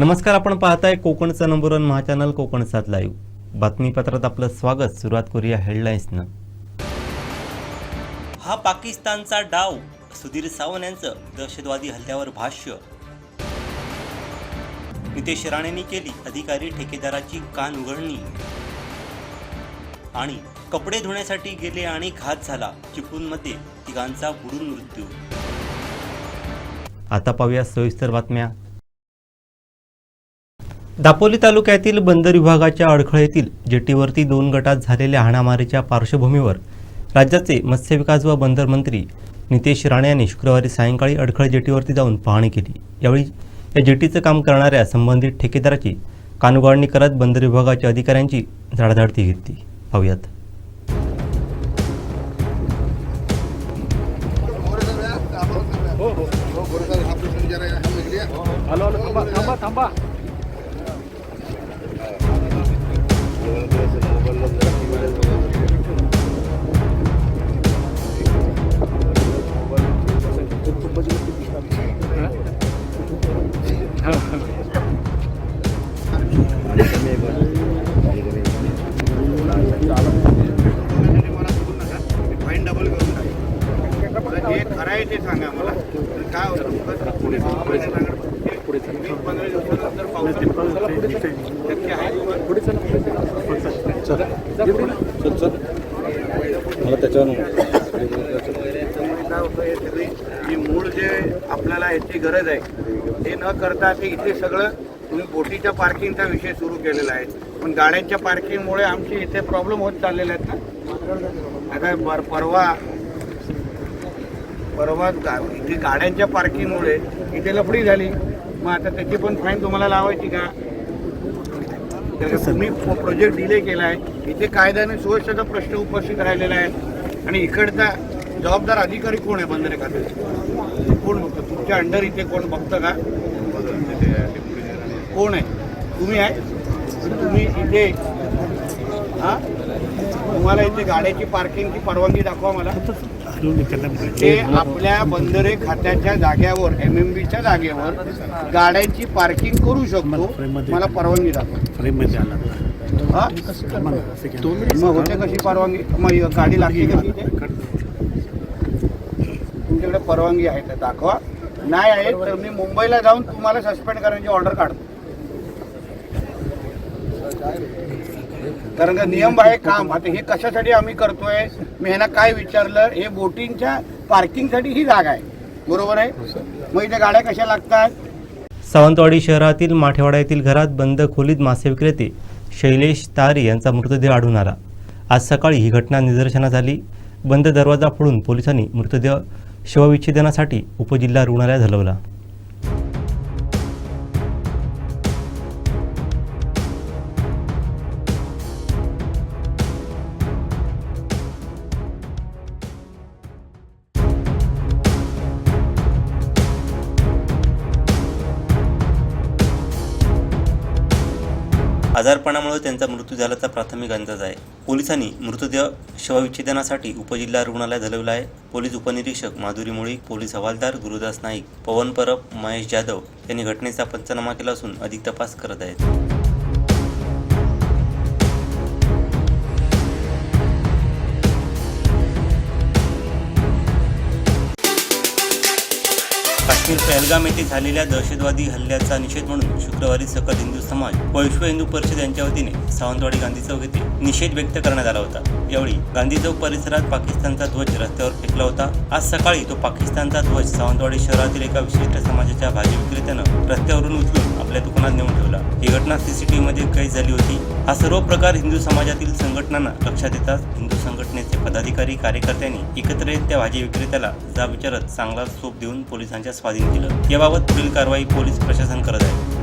नमस्कार आपण पाहताय कोकणचं नंबर वन महाचॅनल कोकण सात लाईव्ह बातमीपत्रात आपलं स्वागत. सुरुवात करूया हेडलाईन्सनं हा पाकिस्तानचा डाव सुधीर सावंत यांचं दहशतवादी हल्ल्यावर भाष्य. नितेश राणेंनी केली अधिकारी ठेकेदाराची कान उघडणी. आणि कपडे धुण्यासाठी गेले आणि घात झाला. चिपळूणमध्ये तिघांचा बुडून मृत्यू. आता पाहूया सविस्तर बातम्या. दापोली तालुक्यातील बंदर विभागाच्या अडखळेतील जेटीवरती दोन गटात झालेल्या हाणामारीच्या पार्श्वभूमीवर राज्याचे मत्स्य विकास व बंदर मंत्री नितेश राणे यांनी शुक्रवारी सायंकाळी अडखळे जेटीवरती जाऊन पाहणी केली यावेळी या जेटीचं काम करणाऱ्या संबंधित ठेकेदाराची कानउघाडणी करत बंदर विभागाच्या अधिकाऱ्यांची झाडाझाडती घेतली पाहूयात थांबा थांबा मला त्याच्यावर काय होतं मूळ जे आपल्याला याची गरज आहे ते न करता ते इथे सगळं तुम्ही बोटीच्या पार्किंगचा विषय सुरू केलेला आहे. पण गाड्यांच्या पार्किंगमुळे आमची इथे प्रॉब्लेम होत चाललेले आहेत ना? आता पर- परवा परवा गा- इथे गाड्यांच्या पार्किंगमुळे इथे लफडी झाली. मग आता त्याची पण फाईन तुम्हाला लावायची का? तर तुम्ही प्रोजेक्ट डिले केला आहे इथे कायद्याने सुरक्षेचा प्रश्न उपस्थित राहिलेला आहे. आणि इकडचा जबाबदार अधिकारी कोण आहे बंदरे खात्याचे कोण बघतं? तुमच्या अंडर इथे कोण बघतं का? कोण आहे? तुम्ही आहे? तुम्ही इथे हा? तुम्हाला इथे गाड्याची पार्किंगची परवानगी दाखवा मला. ते आपल्या बंदरे खात्याच्या जाग्यावर एम एम बीच्या जागेवर गाड्यांची पार्किंग करू शकतो. मला परवानगी दाखवा. हा? मग होते कशी परवानगी? मग गाडी लागते कशी इथे? तुमच्याकडे परवानगी आहे तर दाखवा. नाही आहे तर मी मुंबईला जाऊन तुम्हाला सस्पेंड करण्याची ऑर्डर काढतो. कारण का नियम आहे काम. आता हे कशासाठी आम्ही करतोय? मी ह्यांना काय विचारलं? हे बोटिंगच्या पार्किंगसाठी ही जागा आहे. बरोबर आहे? मग इथे गाड्या कशा लागतात? सावंतवाडी शहरातील माठेवाडा येथील घरात बंद खोलीत मासे विक्रेते शैलेश तारी यांचा मृतदेह आढळून आला. आज सकाळी ही घटना निदर्शनास आली. बंद दरवाजा फोडून पोलिसांनी मृतदेह शवविच्छेदनासाठी उपजिल्हा रुग्णालयात हलवला. आजारपणामुळे त्यांचा मृत्यू झाल्याचा प्राथमिक अंदाज आहे. पोलिसांनी मृतदेह शवविच्छेदनासाठी उपजिल्हा रुग्णालयात हलवला आहे. पोलीस उपनिरीक्षक माधुरी मुळी पोलीस हवालदार गुरुदास नाईक पवन परब महेश जाधव यांनी घटनेचा पंचनामा केला असून अधिक तपास करत आहेत. पहलगाम येथे झालेल्या दहशतवादी हल्ल्याचा निषेध म्हणून शुक्रवारी सकल हिंदू समाज व विश्व हिंदू परिषद यांच्या वतीने सावंतवाडी गांधी चौक येथे निषेध व्यक्त करण्यात आला होता. यावेळी गांधी चौक परिसरात पाकिस्तानचा ध्वज रस्त्यावर फेकला होता. आज सकाळी तो पाकिस्तानचा ध्वज सावंतवाडी शहरातील एका विशिष्ट समाजाच्या भाजी विक्रेत्यानं रस्त्यावरून उचलून आपल्या दुकानात नेऊन ठेवला. ही घटना सीसीटीव्ही मध्ये कैद झाली होती. हा सर्व प्रकार हिंदू समाजातील संघटनांना लक्षात येताच हिंदू संघटनेचे पदाधिकारी कार्यकर्त्यांनी एकत्र येत त्या भाजी विक्रेत्याला जाब विचारत चांगला सोप देऊन पोलिसांच्या स्वाधीन केलं. याबाबत पुढील कारवाई पोलीस प्रशासन करत आहे.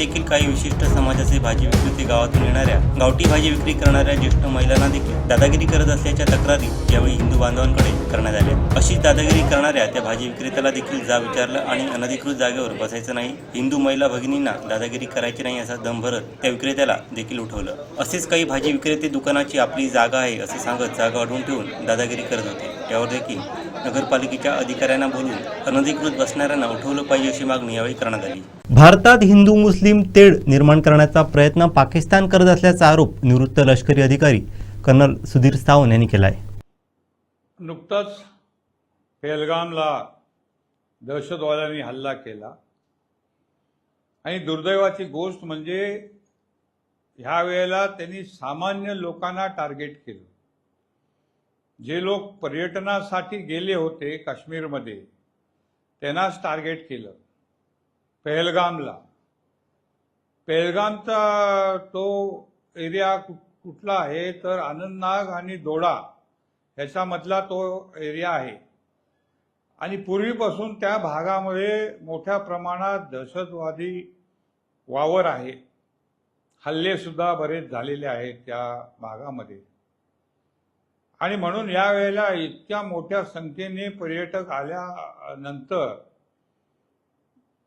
देखील काही विशिष्ट समाजाचे भाजी विक्रेते गावातून येणाऱ्या गावठी भाजी विक्री करणाऱ्या ज्येष्ठ महिलांना देखील दादागिरी करत असल्याच्या तक्रारी यावेळी हिंदू बांधवांकडे करण्यात आल्या. अशीच दादागिरी करणाऱ्या त्या भाजी विक्रेत्याला देखील जा विचारलं आणि अनधिकृत जागेवर बसायचं नाही. हिंदू महिला भगिनींना दादागिरी करायची नाही असा दम भरत त्या विक्रेत्याला देखील उठवलं. असेच काही भाजी विक्रेते दुकानाची आपली जागा आहे असे सांगत जागा अडवून ठेवून दादागिरी करत होते. त्यावर देखील नगरपालिकेच्या अधिकाऱ्यांना बोलून अनधिकृत बसणाऱ्यांना उठवलं पाहिजे अशी मागणी यावेळी करण्यात आली. भारतात हिंदू मुस्लिम तेढ निर्माण करण्याचा प्रयत्न पाकिस्तान करत असल्याचा आरोप निवृत्त लष्करी अधिकारी कर्नल सुधीर सावंत यांनी केला आहे नुकताच पेहलगामला दहशतवाद्यांनी हल्ला केला. आणि दुर्दैवाची गोष्ट म्हणजे ह्या वेळेला त्यांनी सामान्य लोकांना टार्गेट केलं. जे लोक पर्यटनासाठी गेले होते काश्मीरमध्ये त्यांनाच टार्गेट केलं. पहलगामला. पहलगामचा तो एरिया कुठला आहे? तर आनंदनाग आणि दोडा ह्याच्यामधला तो एरिया आहे. आणि पूर्वीपासून त्या भागामध्ये मोठ्या प्रमाणात दहशतवादी वावर आहे. हल्लेसुद्धा बरेच झालेले आहेत त्या भागामध्ये. आणि म्हणून या वेळेला इतक्या मोठ्या संख्येने पर्यटक आल्यानंतर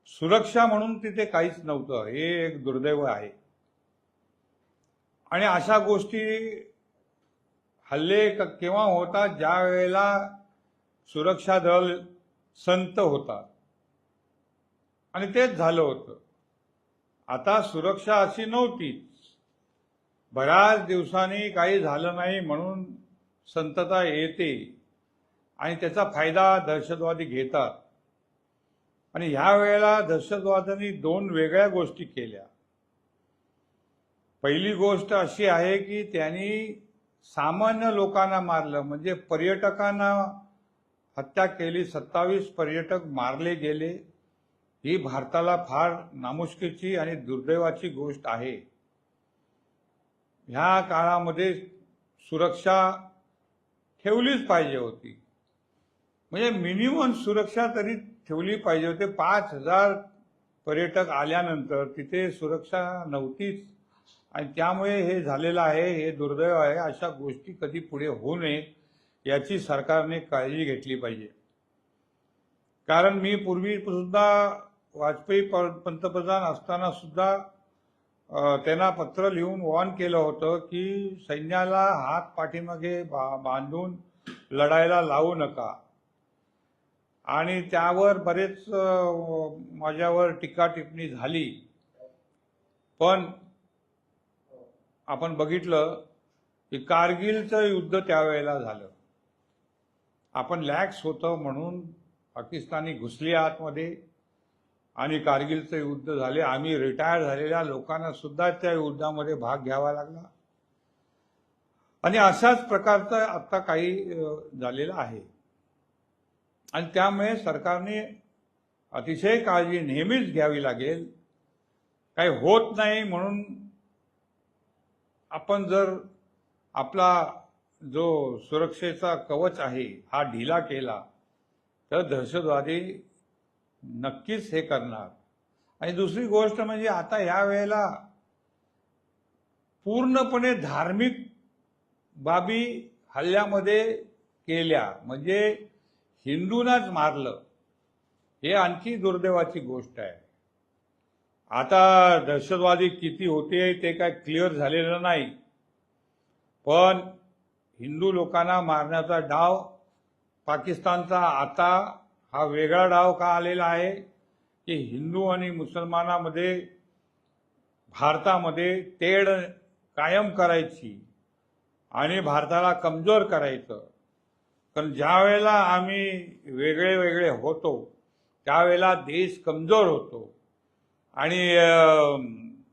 सुरक्षा म्हणून तिथे काहीच नव्हतं. हे एक दुर्दैव आहे. आणि अशा गोष्टी हल्ले केव्हा होतात? ज्या वेळेला सुरक्षा दल संत होतात. आणि तेच झालं होतं. आता सुरक्षा अशी नव्हतीच. बऱ्याच दिवसांनी काही झालं नाही म्हणून संतता येते आणि त्याचा फायदा दहशतवादी घेतात. आणि ह्या वेळेला दहशतवाद्यांनी दोन वेगळ्या गोष्टी केल्या. पहिली गोष्ट अशी आहे की त्यांनी सामान्य लोकांना मारलं म्हणजे पर्यटकांना हत्या केली सत्तावीस पर्यटक मारले गेले. ही भारताला फार नामुष्कीची आणि दुर्दैवाची गोष्ट आहे. ह्या काळामध्ये सुरक्षा ठेवलीच पाहिजे होती. म्हणजे मिनिमम सुरक्षा तरी ठेवली पाहिजे होते. पाच हजार पर्यटक आल्यानंतर तिथे सुरक्षा नव्हतीच. आणि त्यामुळे हे झालेलं आहे हे दुर्दैव आहे. अशा गोष्टी कधी पुढे होऊ नये याची सरकारने काळजी घेतली पाहिजे. कारण मी पूर्वी सुद्धा वाजपेयी प- पंतप्रधान असताना सुद्धा त्यांना पत्र लिहून वॉर्न केलं होतं की सैन्याला हात पाठीमागे बा- बांधून लढायला लावू नका. आणि त्यावर बरेच माझ्यावर टीका टिप्पणी झाली. पण आपण बघितलं की कारगिलचं युद्ध त्यावेळेला झालं. आपण लॅक्स होतं म्हणून पाकिस्तानी घुसली आतमध्ये. आणि कारगिलचं युद्ध झाले आम्ही रिटायर झालेल्या लोकांना सुद्धा त्या युद्धामध्ये भाग घ्यावा लागला. आणि अशाच प्रकारचं आता काही झालेलं आहे. आणि त्यामुळे सरकारने अतिशय काळजी नेहमीच घ्यावी लागेल. काही होत नाही म्हणून आपण जर आपला जो सुरक्षेचा कवच आहे हा ढिला केला तर दहशतवादी नक्कीच हे करणार. आणि दुसरी गोष्ट म्हणजे आता या वेळेला पूर्णपणे धार्मिक बाबी हल्ल्यामध्ये केल्या. म्हणजे हिंदूंनाच मारलं. हे आणखी दुर्दैवाची गोष्ट आहे. आता दहशतवादी किती होते ते काय क्लिअर झालेलं नाही. पण हिंदू लोकांना मारण्याचा डाव पाकिस्तानचा आता हा वेगळा डाव का आलेला आहे की हिंदू आणि मुसलमानामध्ये भारतामध्ये तेढ कायम करायची आणि भारताला कमजोर करायचं? कारण ज्या वेळेला आम्ही वेगळे वेगळे होतो त्यावेळेला देश कमजोर होतो. आणि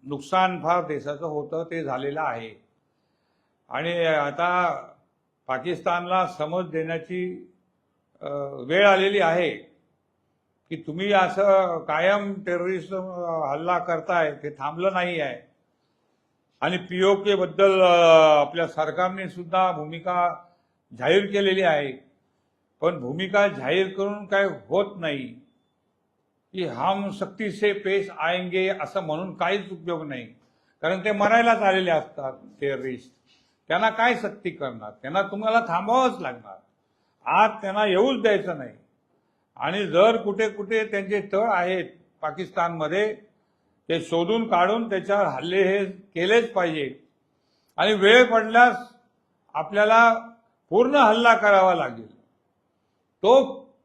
नुकसान फार देशाचं होतं ते झालेलं आहे. आणि आता पाकिस्तानला समज देण्याची वेळ आलेली आहे की तुम्ही असं कायम टेररिस्ट हल्ला करताय ते थांबलं नाही आहे. आणि पीओके बद्दल आपल्या सरकारने सुद्धा भूमिका जाहीर केलेली आहे. पण भूमिका जाहीर करून काय होत नाही. की हम सक्ती से पेश आएंगे असं म्हणून काहीच उपयोग नाही. कारण ते मरायलाच आलेले असतात टेररिस्ट त्यांना काय सक्ती करणार? त्यांना तुम्हाला थांबावंच लागणार. आज त्यांना येऊच द्यायचं नाही. आणि जर कुठे कुठे त्यांचे तळ आहेत पाकिस्तानमध्ये ते शोधून काढून त्याच्यावर हल्ले हे केलेच पाहिजे. आणि वेळ पडल्यास आपल्याला पूर्ण हल्ला करावा लागेल. तो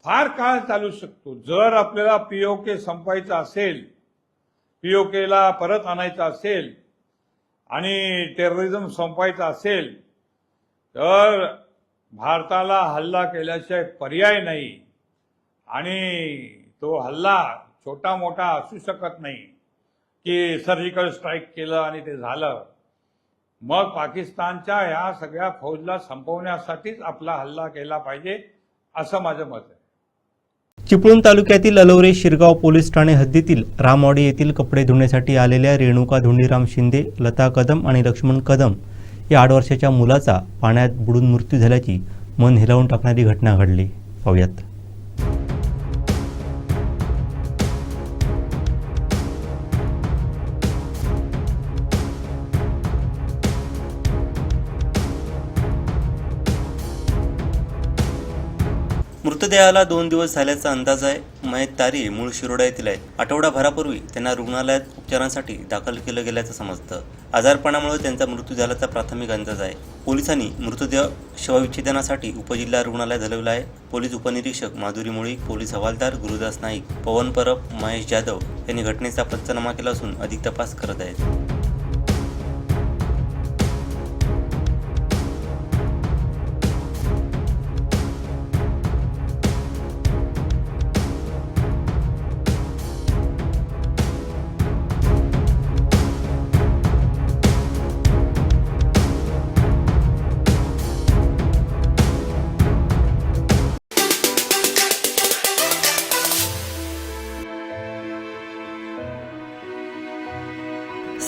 फार काळ चालू शकतो. जर आपल्याला पीओके संपवायचा असेल पीओकेला परत आणायचं असेल आणि टेररिझम संपवायचा असेल तर भारताला हल्ला केल्याशिवाय पर्याय नाही. आणि तो हल्ला छोटा मोठा असू शकत नाही की सर्जिकल स्ट्राईक केलं आणि ते झालं. मग पाकिस्तानच्या ह्या सगळ्या फौजला संपवण्यासाठीच आपला हल्ला केला पाहिजे असं माझं मत आहे. चिपळूण तालुक्यातील अलवरे शिरगाव पोलीस ठाणे हद्दीतील रामवाडी येथील कपडे धुण्यासाठी आलेल्या रेणुका धोंडीराम शिंदे लता कदम आणि लक्ष्मण कदम या आठ वर्षाच्या मुलाचा पाण्यात बुडून मृत्यू झाल्याची मन हेलावून टाकणारी घटना घडली. पाहूयात. मृतदेहाला दोन दिवस झाल्याचा अंदाज आहे. मयत तारी मूळ शिरोडा येथील आहे. आठवडाभरापूर्वी त्यांना रुग्णालयात उपचारांसाठी दाखल केलं गेल्याचं समजतं. आजारपणामुळे त्यांचा मृत्यू झाल्याचा प्राथमिक अंदाज आहे. पोलिसांनी मृतदेह शवविच्छेदनासाठी उपजिल्हा रुग्णालयात हलवला आहे. पोलीस उपनिरीक्षक माधुरी मुळी पोलीस हवालदार गुरुदास नाईक पवन परब महेश जाधव यांनी घटनेचा पंचनामा केला असून अधिक तपास करत आहेत.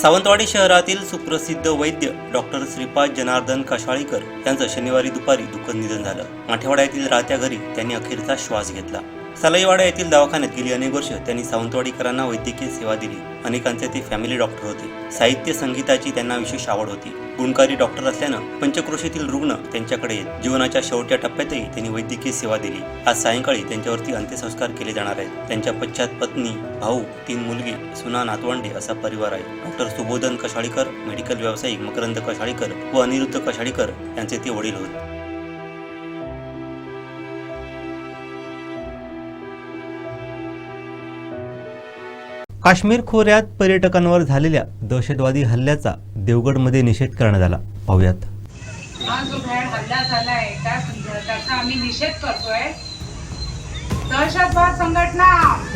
सावंतवाडी शहरातील सुप्रसिद्ध वैद्य डॉक्टर श्रीपाद जनार्दन कशाळीकर यांचं शनिवारी दुपारी दुःखद निधन झालं. माठेवाडा राहत्या घरी त्यांनी अखेरचा श्वास घेतला. सलईवाडा येथील दवाखान्यात गेली अनेक वर्ष त्यांनी सावंतवाडीकरांना वैद्यकीय सेवा दिली. अनेकांचे ते फॅमिली डॉक्टर होते. साहित्य संगीताची त्यांना विशेष आवड होती. गुणकारी डॉक्टर असल्यानं पंचक्रोशीतील रुग्ण त्यांच्याकडे येत जीवनाच्या शेवटच्या टप्प्यातही त्यांनी वैद्यकीय सेवा दिली. आज सायंकाळी त्यांच्यावरती अंत्यसंस्कार केले जाणार आहेत. त्यांच्या पश्चात पत्नी भाऊ तीन मुलगी सुना नातवंडे असा परिवार आहे. डॉक्टर सुबोधन कशाळीकर मेडिकल व्यावसायिक मकरंद कशाळीकर व अनिरुद्ध कशाळीकर यांचे ते वडील होते. काश्मीर खोऱ्यात पर्यटकांवर झालेल्या दहशतवादी हल्ल्याचा देवगडमध्ये निषेध करण्यात आला. पाहूयात. हा जो भ्याड हल्ला झालाय त्या त्याचा आम्ही निषेध करतोय. दहशतवाद संघटना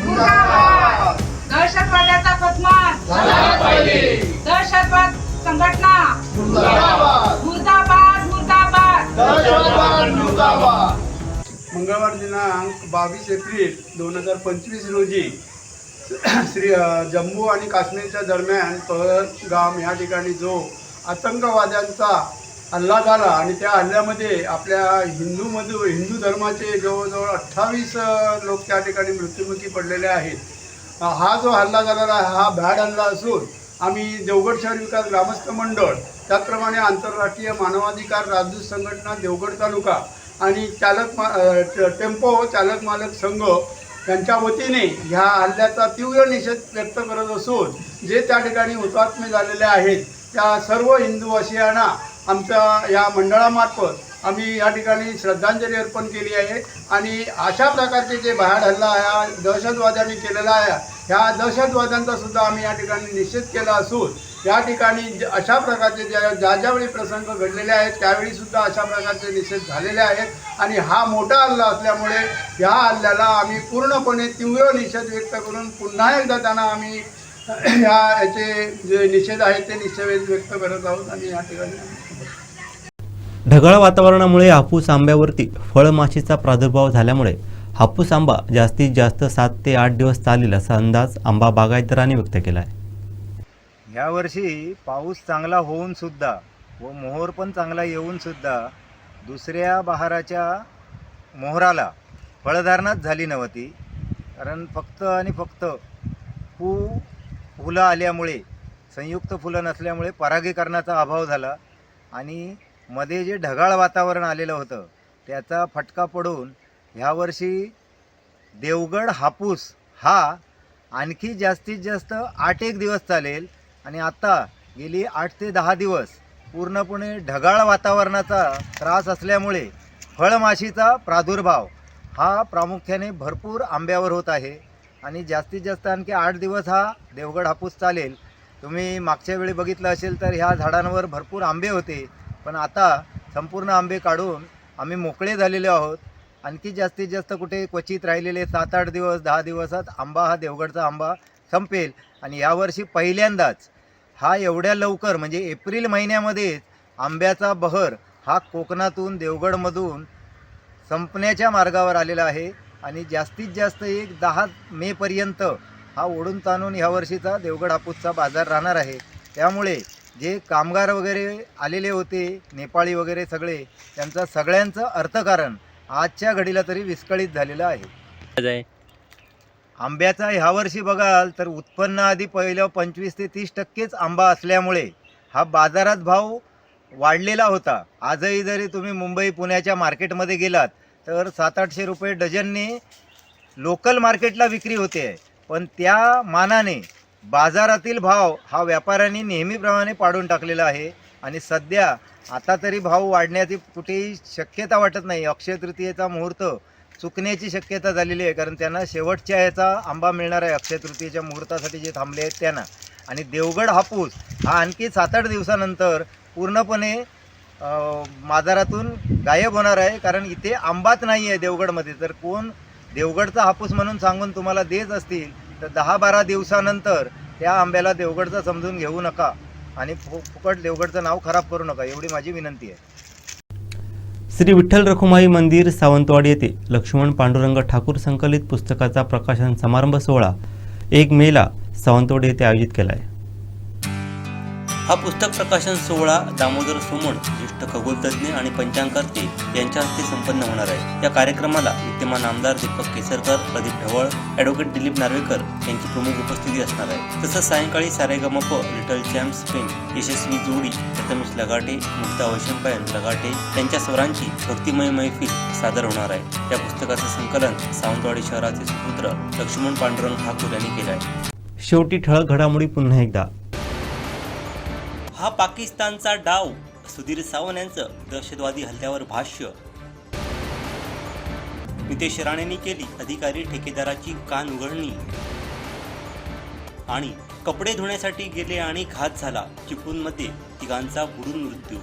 मुर्दाबाद! दहशतवाद्याचा दहशतवाद संघटना मुर्दाबाद! मुर्दाबाद! मंगळवार दिनांक बावीस एप्रिल दोन हजार पंचवीस रोजी श्री जम्मू आणि काश्मीरच्या दरम्यान पहलगाम या ठिकाणी जो आतंकवाद्यांचा हल्ला झाला आणि त्या हल्ल्यामध्ये आपल्या हिंदूमधून हिंदू धर्माचे जवळजवळ अठ्ठावीस लोक त्या ठिकाणी मृत्युमुखी पडलेले आहेत. हा जो हल्ला झालेला आहे हा भ्याड हल्ला असून आम्ही देवगड शहर विकास ग्रामस्थ मंडळ त्याचप्रमाणे आंतरराष्ट्रीय मानवाधिकार राजदूत संघटना देवगड तालुका आणि चालक मा ट- टेम्पो चालक मालक संघ यांच्या वतीने ह्या हल्ल्याचा तीव्र निषेध व्यक्त करत असून जे त्या ठिकाणी हुतात्मे झालेले आहेत त्या सर्व हिंदूवासियांना आमच्या या मंडळामार्फत आम्ही या ठिकाणी श्रद्धांजली अर्पण केली आहे. आणि अशा प्रकारचे जे बाहेर हल्ला ह्या दहशतवाद्यांनी केलेला आहे ह्या दहशतवाद्यांचा सुद्धा आम्ही या ठिकाणी निश्चित केला असून या ठिकाणी अशा प्रकारचे ज्या ज्या ज्यावेळी प्रसंग घडलेले आहेत त्यावेळी सुद्धा अशा प्रकारचे निषेध झालेले आहेत. आणि हा मोठा हल्ला असल्यामुळे ह्या हल्ल्याला आम्ही पूर्णपणे तीव्र निषेध व्यक्त करून पुन्हा एकदा त्यांना आम्ही ह्या याचे जे निषेध आहेत ते निषेध व्यक्त करत आहोत आणि या ठिकाणी ढगाळ वातावरणामुळे हापूस आंब्यावरती फळमाशीचा प्रादुर्भाव झाल्यामुळे हापूस आंबा जास्तीत जास्त सात ते आठ दिवस चालेल असा अंदाज आंबा बागायतदारांनी व्यक्त केला आहे यावर्षी पाऊस चांगला होऊन सुद्धा व मोहोर पण चांगला येऊन सुद्धा दुसऱ्या बहाराच्या मोहराला फळधारणाच झाली नव्हती. कारण फक्त आणि फक्त पू फुलं आल्यामुळे संयुक्त फुलं नसल्यामुळे परागीकरणाचा अभाव झाला आणि मध्ये जे ढगाळ वातावरण आलेलं होतं त्याचा फटका पडून ह्यावर्षी देवगड हापूस हा आणखी जास्तीत जास्त आठ एक दिवस चालेल. आणि आत्ता गेली आठ ते दहा दिवस पूर्णपणे ढगाळ वातावरणाचा त्रास असल्यामुळे फळमाशीचा प्रादुर्भाव हा प्रामुख्याने भरपूर आंब्यावर होत आहे. आणि जास्तीत जास्त आणखी आठ दिवस हा देवगड हापूस चालेल. तुम्ही मागच्या वेळी बघितलं असेल तर ह्या झाडांवर भरपूर आंबे होते. पण आता संपूर्ण आंबे काढून आम्ही मोकळे झालेले आहोत. आणखी जास्तीत जास्त कुठे क्वचित राहिलेले सात आठ दिवस दहा दिवसात आंबा हा देवगडचा आंबा संपेल. आणि यावर्षी पहिल्यांदाच हा एवढ्या लवकर म्हणजे एप्रिल महिन्यामध्येच आंब्याचा बहर हा कोकणातून देवगडमधून संपण्याच्या मार्गावर आलेला आहे. आणि जास्तीत जास्त एक दहा मेपर्यंत हा ओढून ताणून ह्या वर्षीचा देवगड हापूसचा बाजार राहणार आहे. त्यामुळे जे कामगार वगैरे आलेले होते नेपाळी वगैरे सगळे त्यांचं सगळ्यांचं अर्थकारण आजच्या घडीला तरी विस्कळीत झालेलं आहे. आंब्याचा ह्यावर्षी बघाल तर उत्पन्न आधी पहिलं पंचवीस ते तीस टक्केच आंबा असल्यामुळे हा बाजारात भाव वाढलेला होता. आजही जरी तुम्ही मुंबई पुण्याच्या मार्केटमध्ये गेलात तर सात आठशे रुपये डझनने लोकल मार्केटला विक्री होते. आहे पण त्या मानाने बाजारातील भाव हा व्यापाऱ्यांनी नेहमीप्रमाणे पाडून टाकलेला आहे आणि सध्या आता तरी भाव वाढण्याची कुठेही शक्यता वाटत नाही. अक्षय तृतीयेचा मुहूर्त चुकण्याची शक्यता झालेली आहे कारण त्यांना शेवटच्या याचा आंबा मिळणार आहे. अक्षय तृतीयेच्या मुहूर्तासाठी जे थांबले आहेत त्यांना. आणि देवगड हापूस हा आणखी सात आठ दिवसानंतर पूर्णपणे बाजारातून गायब होणार आहे. कारण इथे आंबाच नाही आहे देवगडमध्ये. तर कोण देवगडचा हापूस म्हणून सांगून तुम्हाला देत असतील तर दहा बारा दिवसानंतर त्या आंब्याला देवगडचं समजून घेऊ नका आणि फु फुकट देवगडचं नाव खराब करू नका एवढी माझी विनंती आहे. श्री विठ्ठल रखुमाई मंदिर सावंतवाडी येथे लक्ष्मण पांडुरंग ठाकूर संकलित पुस्तकाचा प्रकाशन समारंभ सोहळा एक मेला सावंतवाडी येथे आयोजित केला आहे हा पुस्तक प्रकाशन सोहळा दामोदर सोमण ज्येष्ठ खगोलतज्ञ आणि पंचांगकर्ते यांच्या हस्ते संपन्न होणार आहे. या कार्यक्रमाला विद्यमान आमदार दीपक केसरकर प्रदीप ढवळ ॲडव्होकेट दिलीप नार्वेकर यांची प्रमुख उपस्थिती असणार आहे. तसंच सायंकाळी सारेगमप लिटल चॅम्प्स स्पेन यशस्वी जोडी प्रथमेश लगाटे मुक्ता वैशंपायन लगाटे त्यांच्या स्वरांची भक्तिमय मैफिल सादर होणार आहे. या पुस्तकाचं संकलन सावंतवाडी शहराचे सुपुत्र लक्ष्मण पांडुरंग ठाकूर यांनी केलं आहे. शेवटी ठळक घडामोडी पुन्हा एकदा. हा पाकिस्तानचा डाव सुधीर सावंत यांचं दहशतवादी हल्ल्यावर भाष्य. नितेश राणेंनी केली अधिकारी ठेकेदाराची कान उघडणी. आणि कपडे धुण्यासाठी गेले आणि घात झाला चिपळूणमध्ये तिघांचा बुडून मृत्यू.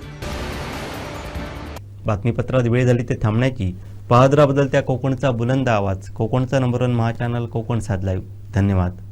बातमीपत्रात वेळ झाली ते थांबण्याची पाहत त्या बदलत्या कोकणचा बुलंद आवाज. कोकणचा number one Maha channel Konkan साधलाय live धन्यवाद.